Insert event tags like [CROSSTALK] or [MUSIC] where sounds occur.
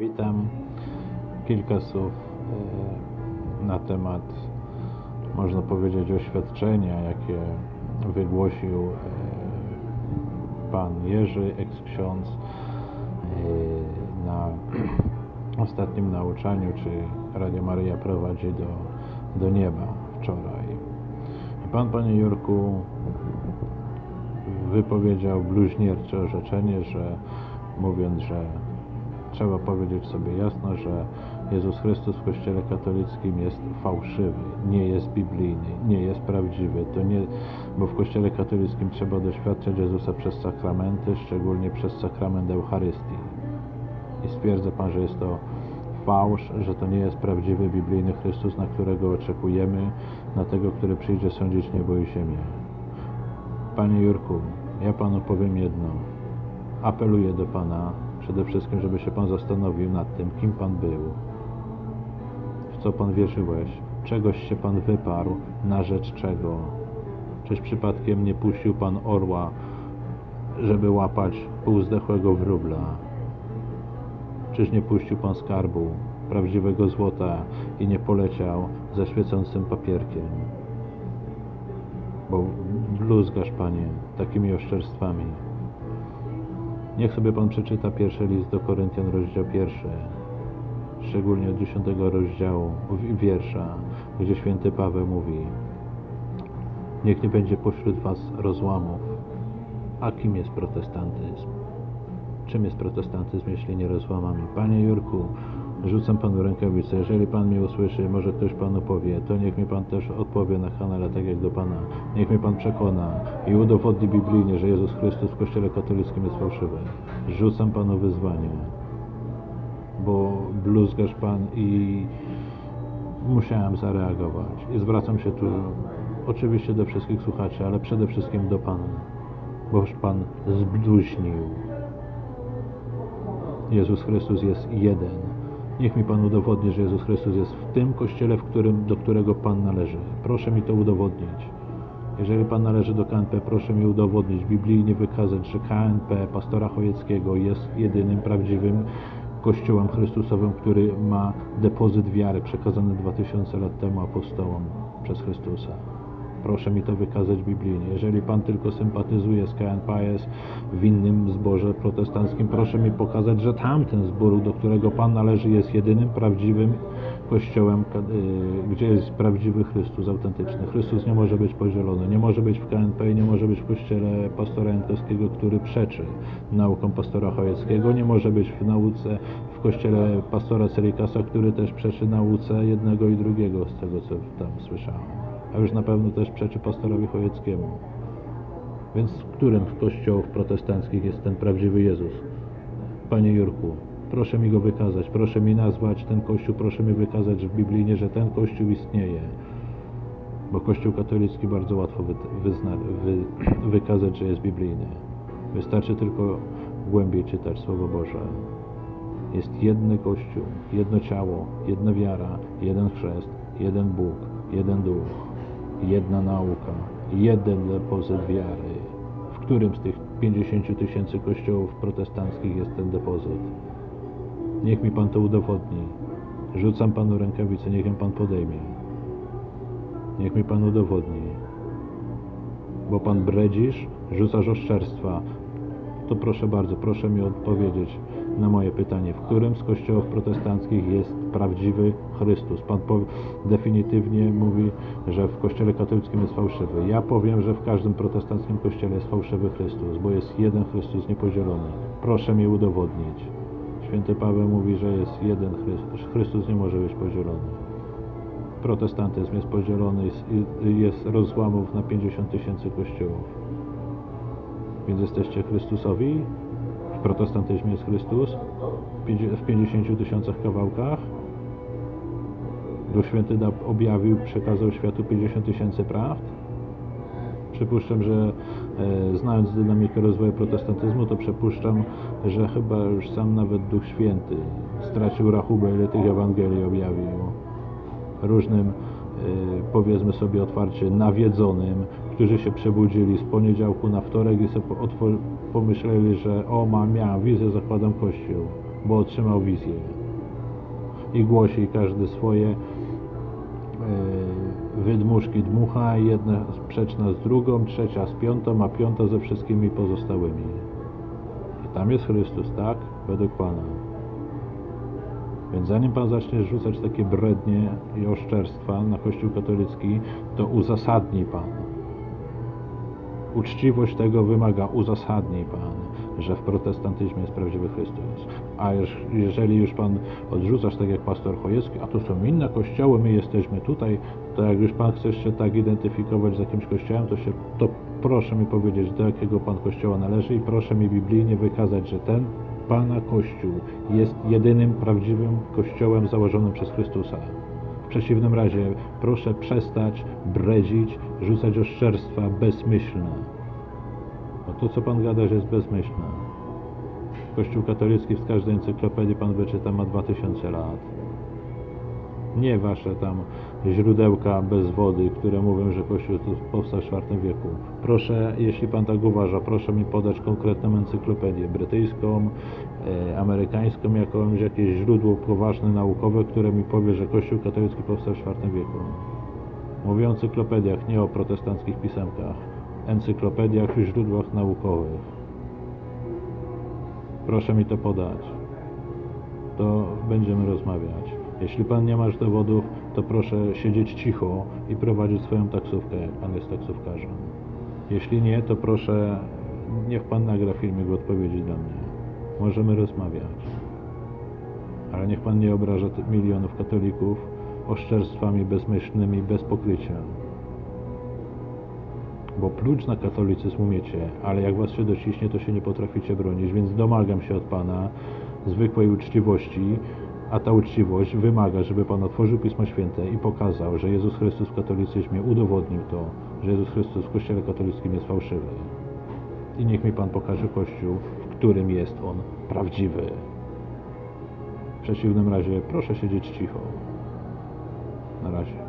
Witam. Kilka słów e, na temat, można powiedzieć, oświadczenia, jakie wygłosił e, pan Jerzy, eks-ksiądz, e, na ostatnim nauczaniu, czy Radio Maryja prowadzi do, do nieba wczoraj. I pan, panie Jurku, wypowiedział bluźniercze orzeczenie, że mówiąc, że trzeba powiedzieć sobie jasno, że Jezus Chrystus w Kościele katolickim jest fałszywy, nie jest biblijny, nie jest prawdziwy. To nie, bo w Kościele katolickim trzeba doświadczać Jezusa przez sakramenty, szczególnie przez sakrament Eucharystii. I stwierdza Pan, że jest to fałsz, że to nie jest prawdziwy biblijny Chrystus, na którego oczekujemy, na tego, który przyjdzie sądzić niebo i ziemię. Panie Jurku, ja Panu powiem jedno. Apeluję do Pana przede wszystkim, żeby się Pan zastanowił nad tym, kim Pan był, w co Pan wierzyłeś, czegoś się Pan wyparł, na rzecz czego. Czyż przypadkiem nie puścił Pan orła, żeby łapać półzdechłego wróbla? Czyż nie puścił Pan skarbu, prawdziwego złota i nie poleciał za świecącym papierkiem? Bo bluzgasz, Panie, takimi oszczerstwami. Niech sobie Pan przeczyta pierwszy list do Koryntian, rozdział pierwszy, szczególnie od dziesiątego rozdziału wiersza, gdzie święty Paweł mówi Niech nie będzie pośród Was rozłamów. A kim jest protestantyzm? Czym jest protestantyzm, jeśli nie rozłamami? Panie Jurku, rzucam Panu rękawicę. Jeżeli Pan mnie usłyszy, może ktoś Panu powie, to niech mi Pan też odpowie na kanale, tak jak do Pana. Niech mnie Pan przekona i udowodni biblijnie, że Jezus Chrystus w Kościele katolickim jest fałszywy. Rzucam Panu wyzwanie, bo bluzgasz Pan i musiałem zareagować. I zwracam się tu oczywiście do wszystkich słuchaczy, ale przede wszystkim do Pana, boż Pan zbluźnił. Jezus Chrystus jest jeden. Niech mi Pan udowodni, że Jezus Chrystus jest w tym kościele, w którym, do którego Pan należy. Proszę mi to udowodnić. Jeżeli Pan należy do KNP, proszę mi udowodnić, biblijnie wykazać, że KNP pastora Chojeckiego jest jedynym prawdziwym Kościołem Chrystusowym, który ma depozyt wiary przekazany 2000 lat temu apostołom przez Chrystusa. Proszę mi to wykazać biblijnie. Jeżeli Pan tylko sympatyzuje z KNP, jest w innym zborze protestanckim, proszę mi pokazać, że tamten zbór, do którego Pan należy, jest jedynym prawdziwym kościołem, gdzie jest prawdziwy Chrystus, autentyczny. Chrystus nie może być podzielony, nie może być w KNP nie może być w kościele pastora Jankowskiego, który przeczy naukom pastora Chojeckiego, nie może być w nauce w kościele pastora Celikasa, który też przeczy nauce jednego i drugiego, z tego co tam słyszałem a już na pewno też przeczy pastorowi Chojeckiemu. Więc w którym z kościołów protestanckich jest ten prawdziwy Jezus? Panie Jurku, proszę mi go wykazać, proszę mi nazwać ten kościół, proszę mi wykazać w biblijnie, że ten kościół istnieje. Bo kościół katolicki bardzo łatwo wy, wyzna, wy, [CLEARS THROAT] wykazać, że jest biblijny. Wystarczy tylko głębiej czytać Słowo Boże. Jest jedny Kościół, jedno ciało, jedna wiara, jeden chrzest, jeden Bóg, jeden duch jedna nauka, jeden depozyt wiary. W którym z tych 50 tysięcy kościołów protestanckich jest ten depozyt? Niech mi Pan to udowodni. Rzucam Panu rękawicę, niech ją Pan podejmie. Niech mi Pan udowodni. Bo Pan bredzisz, rzucasz oszczerstwa. To proszę bardzo, proszę mi odpowiedzieć na moje pytanie, w którym z kościołów protestanckich jest prawdziwy Chrystus? Pan definitywnie mówi, że w kościele katolickim jest fałszywy. Ja powiem, że w każdym protestanckim kościele jest fałszywy Chrystus, bo jest jeden Chrystus niepodzielony. Proszę mi udowodnić. Święty Paweł mówi, że jest jeden Chrystus. Chrystus nie może być podzielony. Protestantyzm jest podzielony, jest, jest rozłamów na 50 tysięcy kościołów. Więc jesteście Chrystusowi, w protestantyzmie jest Chrystus w 50 tysiącach kawałkach. Duch Święty objawił, przekazał światu 50 tysięcy prawd. Przypuszczam, że e, znając dynamikę rozwoju protestantyzmu, to przypuszczam, że chyba już sam nawet Duch Święty stracił rachubę, ile tych Ewangelii objawił. Różnym, powiedzmy sobie otwarcie, nawiedzonym, którzy się przebudzili z poniedziałku na wtorek i sobie pomyśleli, że o mam, miałem wizję, zakładam kościół. bo otrzymał wizję. I głosi każdy swoje e, wydmuszki dmucha, jedna sprzeczna z drugą, trzecia z piątą, a piąta ze wszystkimi pozostałymi. I tam jest Chrystus, tak? Według Pana. Więc zanim Pan zacznie rzucać takie brednie i oszczerstwa na Kościół katolicki, to uzasadnij Pan. Uczciwość tego wymaga uzasadnij Pan, że w protestantyzmie jest prawdziwy Chrystus. A jeż- jeżeli już Pan odrzucasz, tak jak pastor Chojecki, a to są inne kościoły, my jesteśmy tutaj, to jak już Pan chcesz się tak identyfikować z jakimś kościołem, to, się, to proszę mi powiedzieć, do jakiego Pan kościoła należy i proszę mi biblijnie wykazać, że ten Pana Kościół jest jedynym prawdziwym kościołem założonym przez Chrystusa. W przeciwnym razie proszę przestać bredzić, rzucać oszczerstwa bezmyślne. Bo to, co Pan gada, że jest bezmyślne. Kościół katolicki w każdej encyklopedii Pan wyczyta ma 2000 lat. Nie wasze tam źródełka bez wody, które mówią, że Kościół powstał w IV wieku. Proszę, jeśli Pan tak uważa, proszę mi podać konkretną encyklopedię brytyjską, e, amerykańską, jakąś, jakieś źródło poważne, naukowe, które mi powie, że Kościół katolicki powstał w IV wieku. Mówię o encyklopediach, nie o protestanckich pisemkach. Encyklopediach i źródłach naukowych. Proszę mi to podać. To będziemy rozmawiać. Jeśli Pan nie masz dowodów, to proszę siedzieć cicho i prowadzić swoją taksówkę, jak Pan jest taksówkarzem. Jeśli nie, to proszę, niech Pan nagra filmik w odpowiedzi dla mnie. Możemy rozmawiać. Ale niech Pan nie obraża milionów katolików oszczerstwami bezmyślnymi, bez pokrycia. Bo plucz na katolicyzm umiecie, ale jak was się dociśnie, to się nie potraficie bronić, więc domagam się od Pana zwykłej uczciwości, a ta uczciwość wymaga, żeby Pan otworzył Pismo Święte i pokazał, że Jezus Chrystus w katolicyzmie udowodnił to, że Jezus Chrystus w Kościele katolickim jest fałszywy. I niech mi Pan pokaże Kościół, w którym jest On prawdziwy. W przeciwnym razie proszę siedzieć cicho. Na razie.